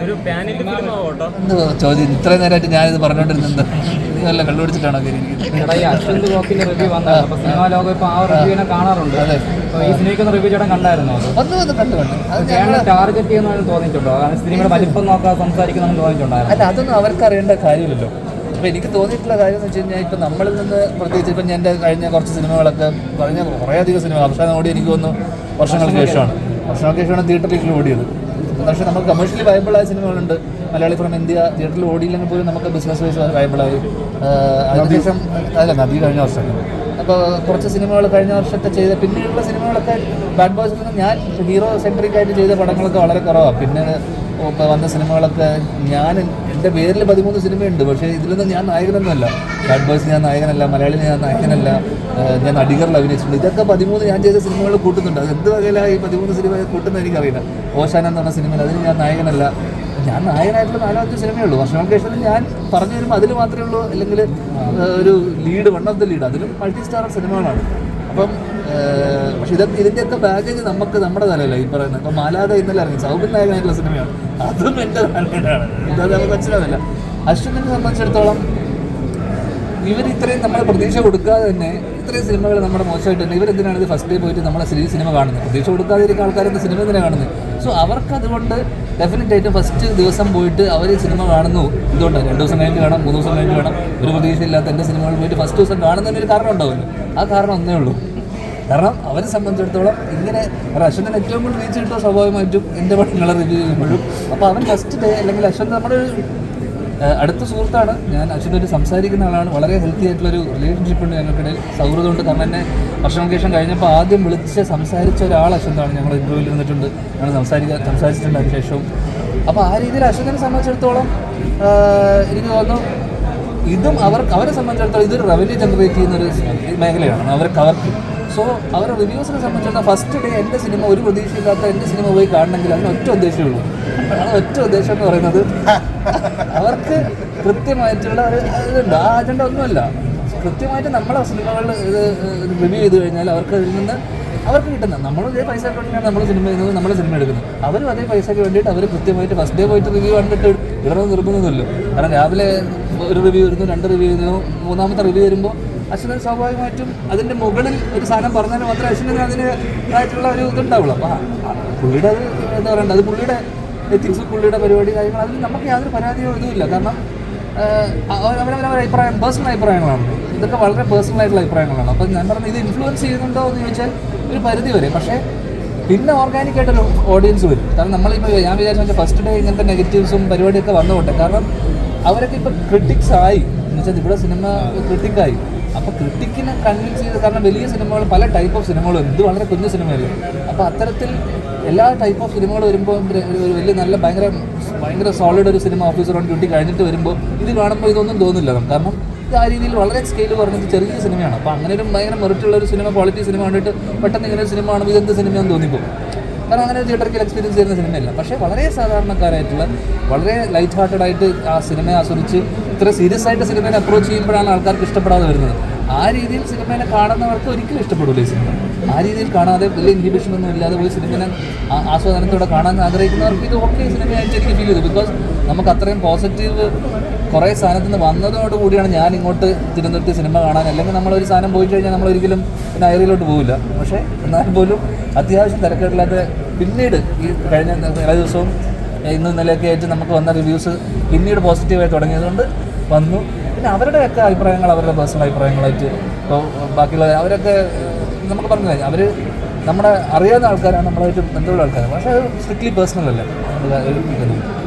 ഒരു pan India film ആവട്ടോ എന്ത് ചോദ്യം? ഇത്രയും നേരമായിട്ട് ഞാനിത് പറഞ്ഞോണ്ടിരുന്നത് നല്ല അശ്വന്ത് ഗോക്കിന്റെ റിവ്യൂ വന്നതാണ് അപ്പൊ സിനിമാ ലോകം ഇപ്പൊ ആ റിവ്യൂനെ കാണാറുണ്ട്. അതെ. ഈ സിനിമയ്ക്കൊന്ന് റിവ്യൂ ചേട്ടൻ കണ്ടായിരുന്നോ അത്? കണ്ടു ചേട്ടനെ ടാർഗറ്റ് തോന്നിയിട്ടുണ്ടോ? സിനിമയുടെ വലിപ്പം നോക്കാൻ സംസാരിക്കുന്നതിന് തോന്നിയിട്ടുണ്ടായിരുന്നു? അല്ല അതൊന്നും അവർക്ക് അറിയേണ്ട കാര്യമില്ലല്ലോ. അപ്പോൾ എനിക്ക് തോന്നിയിട്ടുള്ള കാര്യം എന്ന് വെച്ച് കഴിഞ്ഞാൽ ഇപ്പൊ നമ്മളിൽ നിന്ന് പ്രത്യേകിച്ച് ഇപ്പം എന്റെ എന്റെ കഴിഞ്ഞ കുറച്ച് സിനിമകളൊക്കെ പറഞ്ഞ കുറേയധികം സിനിമകൾ. അവസാനം ഓടി എനിക്ക് തോന്നുന്നു വർഷങ്ങൾക്ക് ശേഷമാണ്. വർഷങ്ങൾക്ക് ശേഷമാണ് തിയേറ്ററിലേക്ക് ഓടിയത്. പക്ഷേ നമുക്ക് കമേഴ്ഷ്യലി വയബിളായ സിനിമകളുണ്ട്. മലയാളി ഫ്രം ഇന്ത്യ തിയേറ്ററിൽ ഓടിയില്ലെങ്കിൽ പോലും നമുക്ക് ബിസിനസ് വൈസ് വയബിളായി അതിനുശേഷം അല്ല നദി കഴിഞ്ഞ വർഷം. അപ്പോൾ കുറച്ച് സിനിമകൾ കഴിഞ്ഞ വർഷത്തെ ചെയ്ത പിന്നീടുള്ള സിനിമകളൊക്കെ ബാഡ് ബോയ്സിൽ നിന്ന് ഞാൻ ഹീറോ സെൻട്രിക് ആയിട്ട് ചെയ്ത പടങ്ങളൊക്കെ വളരെ കുറവാണ് പിന്നെ ഇപ്പോൾ വന്ന സിനിമകളൊക്കെ ഞാൻ എന്റെ പേരിൽ പതിമൂന്ന് സിനിമയുണ്ട്. പക്ഷേ ഇതിലൊന്നും ഞാൻ നായകനൊന്നുമല്ല. ബാഡ് ബോയ്സ് ഞാൻ നായകനല്ല മലയാളിയിൽ ഞാൻ നായകനല്ല ഞാൻ നടികറിൽ അഭിനയിച്ചിട്ടുണ്ട് ഇതൊക്കെ പതിമൂന്ന് ഞാൻ ചെയ്ത സിനിമകൾ കൂട്ടുന്നുണ്ട്. അത് എന്ത് വകയിലാണ് ഈ പതിമൂന്ന് സിനിമ കൂട്ടുന്നത് എനിക്കറിയില്ല. ഓശാന എന്ന് പറഞ്ഞ സിനിമയിൽ അതിന് ഞാൻ നായകനല്ല. ഞാൻ നായകനായിട്ടുള്ള നാലാമത്തെ സിനിമയേ ഉള്ളൂ. വർഷങ്ങൾക്ക് ശേഷം ഞാൻ പറഞ്ഞു വരുമ്പോൾ അതിൽ മാത്രമേ ഉള്ളൂ. അല്ലെങ്കിൽ ഒരു lead one of the lead അതിലും മൾട്ടി സ്റ്റാർ സിനിമകളാണ്. അപ്പം പക്ഷെ ഇതൊക്കെ ഇതിന്റെയൊക്കെ ബാഗേജ് നമുക്ക് നമ്മുടെ തലയല്ല ഈ പറയുന്നത് ഇപ്പം മാലാത ഇന്നലെ ഇറങ്ങി സൗബിൻ നായകനായിട്ടുള്ള സിനിമയാണ്. അതും എന്റെ തലയിലാണ്. ഇത് നമുക്ക് മനസ്സിലാവില്ല അശ്വിനെ സംബന്ധിച്ചിടത്തോളം ഇവർ ഇത്രയും നമ്മൾ പ്രതീക്ഷ കൊടുക്കാതെ തന്നെ ഇത്രയും സിനിമകൾ നമ്മുടെ മോശമായിട്ട് തന്നെ ഇവരെന്തിനാണ് ഇത് ഫസ്റ്റ് ഡേ പോയിട്ട് നമ്മളെ സിനി സിനിമ കാണുന്നത്? പ്രതീക്ഷ കൊടുക്കാതെ ഇരിക്കുന്ന ആൾക്കാരെന്ത് സിനിമ എന്തിനാണ് കാണുന്നത്? സോ അവർക്ക് അതുകൊണ്ട് ഡെഫിനറ്റ് ആയിട്ട് ഫസ്റ്റ് ദിവസം പോയിട്ട് അവർ സിനിമ കാണുന്നു. എന്തുകൊണ്ടാണ് രണ്ട് ദിവസം കഴിഞ്ഞ് കാണാം മൂന്ന് ദിവസം കഴിഞ്ഞ് കാണാം. ഒരു പ്രതീക്ഷയില്ലാത്ത എന്റെ സിനിമകൾ പോയിട്ട് ഫസ്റ്റ് ദിവസം കാണുന്നതിന് ഒരു കാരണം ഉണ്ടാവുമല്ലോ. ആ കാരണം ഒന്നേ ഉള്ളൂ. കാരണം അവരെ സംബന്ധിച്ചിടത്തോളം ഇങ്ങനെ അശ്വന്തൻ ഏറ്റവും കൂടുതൽ റീച്ച് കിട്ടുക സ്വാഭാവികമായിട്ടും എന്റെ പടങ്ങളെ റിവ്യൂ ചെയ്യുമ്പോഴും. അപ്പോൾ അവൻ ഫസ്റ്റ് ഡേ അല്ലെങ്കിൽ അശ്വന്ത് നമ്മുടെ അടുത്ത സുഹൃത്താണ്. ഞാൻ അശ്വനായിട്ട് സംസാരിക്കുന്ന ആളാണ്. വളരെ ഹെൽത്തി ആയിട്ടുള്ളൊരു റിലേഷൻഷിപ്പ് ഉണ്ട് ഞങ്ങൾക്കിടയിൽ. സൗഹൃദമുണ്ട് കാരണം എന്നെ ശേഷം കഴിഞ്ഞപ്പോൾ ആദ്യം വിളിച്ച് സംസാരിച്ച ഒരാൾ അശ്വന്താണ് ഞങ്ങൾ ഇന്റർവ്യൂവിൽ ഇരുന്നിട്ടുണ്ട്. ഞങ്ങൾ സംസാരിക്കാൻ സംസാരിച്ചിട്ടുണ്ട് അതിന് ശേഷവും അപ്പോൾ ആ രീതിയിൽ അശ്വതിനെ സംബന്ധിച്ചിടത്തോളം എനിക്ക് തോന്നുന്നു ഇതും അവർ അവരെ സംബന്ധിച്ചിടത്തോളം ഇതൊരു റവന്യൂ ജനറേറ്റ് ചെയ്യുന്ന ഒരു മേഖലയാണ്. അവർക്ക് അവർക്ക്. സോ അവരുടെ റിവ്യൂസിനെ സംബന്ധിച്ചിടത്തോളം ഫസ്റ്റ് ഡേ എന്റെ സിനിമ ഒരു പ്രതീക്ഷയില്ലാത്ത എന്റെ സിനിമ പോയി കാണണമെങ്കിൽ അതിന് ഒറ്റ ഉദ്ദേശമേ ഉള്ളൂ. ഒറ്റ ഉദ്ദേശം എന്ന് പറയുന്നത്. അവർക്ക് കൃത്യമായിട്ടുള്ള ഒരു ഇതുണ്ട്. ആ അജണ്ട ഒന്നുമല്ല. കൃത്യമായിട്ട് നമ്മളെ സിനിമകൾ ഇത് റിവ്യൂ ചെയ്ത് കഴിഞ്ഞാൽ അവർക്ക് അതിൽ നിന്ന് അവർക്ക് കിട്ടുന്ന നമ്മളും ഇതേ പൈസ കൊണ്ടാണ് നമ്മൾ സിനിമ ചെയ്യുന്നത് നമ്മൾ സിനിമ എടുക്കുന്നത്. അവരും അതേ പൈസയ്ക്ക് വേണ്ടിയിട്ട് അവർ കൃത്യമായിട്ട് ഫസ്റ്റ് ഡേ പോയിട്ട് റിവ്യൂ കണ്ടിട്ട് ഇടണം നിർബന്ധമൊന്നുമല്ലോ. കാരണം രാവിലെ ഒരു റിവ്യൂ വരുന്നു രണ്ട് റിവ്യൂ വരുന്നു മൂന്നാമത്തെ റിവ്യൂ വരുമ്പോൾ അശ്വിനൻ സ്വാഭാവികമായിട്ടും അതിന്റെ മുകളിൽ ഒരു സാധനം പറഞ്ഞാൽ മാത്രമേ അശ്വിന് അതിന് ആയിട്ടുള്ള ഒരു ഇതുണ്ടാവുള്ളൂ. അപ്പോൾ പുള്ളിയുടെ അത് എന്താ പറയണ്ടത് അത് പുള്ളിയുടെ എത്തിക്സ് പുള്ളിയുടെ പരിപാടി കാര്യങ്ങൾ അതിൽ നമുക്ക് യാതൊരു പരാതിയോ ഇതുമില്ല കാരണം അവരവരവരുടെ അഭിപ്രായം പേഴ്സണൽ അഭിപ്രായങ്ങളാണ്. ഇതൊക്കെ വളരെ പേഴ്സണൽ ആയിട്ടുള്ള അഭിപ്രായങ്ങളാണ്. അപ്പോൾ ഞാൻ പറഞ്ഞത് ഇത് ഇൻഫ്ലുവൻസ് ചെയ്യുന്നുണ്ടോ എന്ന് ചോദിച്ചാൽ ഒരു പരിധി വരെ. പക്ഷേ പിന്നെ ഓർഗാനിക് ആയിട്ടൊരു ഓഡിയൻസ് വരും. കാരണം നമ്മളിപ്പോൾ ഞാൻ വിചാരിച്ച ഫസ്റ്റ് ഡേ ഇങ്ങനത്തെ നെഗറ്റീവ്സും പരിപാടിയൊക്കെ വന്നുകൊട്ടെ കാരണം അവരൊക്കെ ഇപ്പോൾ ക്രിട്ടിക്സ് ആയി. എന്ന് വെച്ചാൽ ഇവിടെ സിനിമ ക്രിട്ടിക്കായി അപ്പോൾ ക്രിട്ടിക്കിനെ കൺവിൻസ് ചെയ്ത് കാരണം വലിയ സിനിമകൾ പല ടൈപ്പ് ഓഫ് സിനിമകളും ഇത് വളരെ കുഞ്ഞു സിനിമയല്ലേ അപ്പോൾ അത്തരത്തിൽ എല്ലാ ടൈപ്പ് ഓഫ് സിനിമകൾ വരുമ്പോൾ ഒരു ഒരു വലിയ നല്ല ഭയങ്കര ഭയങ്കര സോളിഡ് ഒരു സിനിമ ഓഫീസർ ഓൺ ഡ്യൂട്ടി കഴിഞ്ഞിട്ട് വരുമ്പോൾ ഇത് കാണുമ്പോൾ ഇതൊന്നും തോന്നില്ല കാരണം ഇത് ആ രീതിയിൽ വളരെ സ്കെയിൽ പറഞ്ഞത് ചെറിയ സിനിമയാണ് അപ്പോൾ അങ്ങനെ ഒരു ഭയങ്കര മെറിറ്റുള്ള ഒരു സിനിമ ക്വാളിറ്റി സിനിമ കണ്ടിട്ട് പെട്ടെന്ന് ഇങ്ങനെ ഒരു സിനിമ ആണ് ഇതെന്ത് സിനിമയാണെന്ന് തോന്നിപ്പോകും. കാരണം അങ്ങനെ തിയേറ്ററിൽ എക്സ്പീരിയൻസ് ചെയ്യുന്ന സിനിമയല്ല പക്ഷേ വളരെ സാധാരണക്കാരായിട്ടുള്ള വളരെ ലൈറ്റ് ഹാർട്ടഡ് ആയിട്ട് ആ സിനിമയെ ആസ്വദിച്ച് ഇത്ര സീരിയസ് ആയിട്ട് സിനിമയെ അപ്രോച്ച് ചെയ്യുമ്പോഴാണ് ആൾക്കാർക്ക് ഇഷ്ടപ്പെടാതെ വരുന്നത്. ആ രീതിയിൽ സിനിമയെ കാണുന്നവർക്ക് ഒരിക്കലും ഇഷ്ടപ്പെടില്ല സിനിമ. ആ രീതിയിൽ കാണാതെ വലിയ ഇൻഹിബിഷൻ ഒന്നും ഇല്ലാതെ പോയി സിനിമനെ ആസ്വാദനത്തോടെ കാണാൻ ആഗ്രഹിക്കുന്നവർക്ക് ഇത് ഓക്കെ സിനിമയായിട്ട് എനിക്ക് ഫീൽ ചെയ്തു ബിക്കോസ് നമുക്ക് അത്രയും പോസിറ്റീവ് കുറേ സാധനത്തിൽ നിന്ന് വന്നതോട് കൂടിയാണ് ഞാൻ ഇങ്ങോട്ട് തിരുവനന്തപുരത്ത് സിനിമ കാണാൻ. അല്ലെങ്കിൽ നമ്മളൊരു സാധനം പോയി കഴിഞ്ഞാൽ നമ്മളൊരിക്കലും പിന്നെ അയറിയിലോട്ട് പോകില്ല പക്ഷേ എന്നാൽ പോലും അത്യാവശ്യം തിരക്കേടില്ലാത്ത പിന്നീട് ഈ കഴിഞ്ഞ ദിവസവും ഇന്നും ഇന്നലെയൊക്കെ ആയിട്ട് നമുക്ക് വന്ന റിവ്യൂസ് പിന്നീട് പോസിറ്റീവായി തുടങ്ങിയതുകൊണ്ട് വന്നു. പിന്നെ അവരുടെയൊക്കെ അഭിപ്രായങ്ങൾ അവരുടെ പേഴ്സണൽ അഭിപ്രായങ്ങളായിട്ട് ഇപ്പോൾ ബാക്കിയുള്ള അവരൊക്കെ നമുക്ക് പറഞ്ഞു കഴിഞ്ഞാൽ അവർ നമ്മുടെ അറിയാവുന്ന ആൾക്കാരാണ് നമ്മളായിട്ട് ബന്ധമുള്ള ആൾക്കാരാണ്. പക്ഷേ അത് സ്ട്രിക്ട്ലി പേഴ്സണൽ അല്ല. നമ്മൾ.